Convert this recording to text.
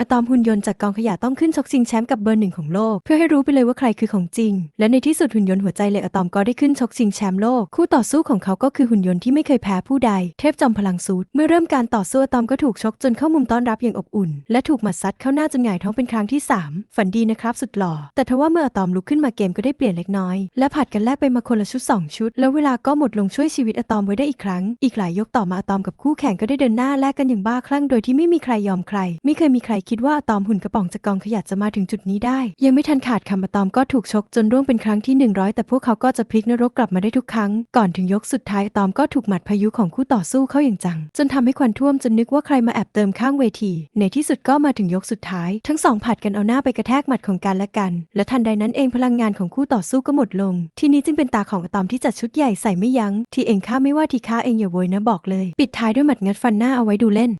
อะตอมหุ่นยนต์จากกองขยะต้องขึ้นชกชิงแชมป์กับเบอร์หนึ่งของโลก เพื่อให้รู้ไปเลยว่าใครคือของจริง และในที่สุดหุ่นยนต์หัวใจเหล็กอะตอมก็ได้ขึ้นชกชิงแชมป์โลก คู่ต่อสู้ของเขาก็คือหุ่นยนต์ที่ไม่เคยแพ้ผู้ใด เทพจอมพลังซูดเมื่อเริ่มการต่อสู้อะตอมก็ถูกชกจนเข้ามุมต้อนรับอย่างอบอุ่น และถูกหมัดซัดเข้าหน้าจนหงายท้องเป็นครั้งที่สามฝันดีนะครับสุดหล่อแต่ทว่าเมื่ออะตอมลุกขึ้นมาเกมก็ได้เปลี่ยนเล็กน้อย และผัดกันแลกไปมาคนละชุดสองชุด แล้วเวลาก็หมดลงช่วยชีวิตอะตอมไว้ได้อีกครั้ง อีกหลายยกต่อมาอะตอมกับคู่แข่งก็ได้เดินหน้าแลกกันอย่างบ้าคลั่งโดยที่ไม่มีใครยอมใคร ไม่เคยมีใครคิดว่าอะตอมหุ่นกระป๋องจากกองขยะจะมาถึงจุดนี้ได้ ยังไม่ทันขาดคำอะตอมก็ถูกชกจนร่วงเป็นครั้งที่ 100 แต่พวกเขาก็จะพลิกนรกกลับมาได้ทุกครั้ง ก่อนถึงยกสุดท้ายอะตอมก็ถูกหมัดพายุของคู่ต่อสู้เข้าอย่างจัง จนทำให้ควันท่วมจนนึกว่าใครมาแอบเติมข้างเวที ในที่สุดก็มาถึงยกสุดท้าย ทั้งสองผัดกันเอาหน้าไปกระแทกหมัดของกันและกัน และทันใดนั้นเองพลังงานของคู่ต่อสู้ก็หมดลง ทีนี้จึงเป็นตาของอะตอมที่จัดชุดใหญ่ใส่ไม่ยัง้ง ที่เองข้าไม่ว่าทีข้าเองอย่าโวยนะบอกเลย ปิดท้ายด้วยหมัดงัดฟันหน้าเอาไว้ดูเล่น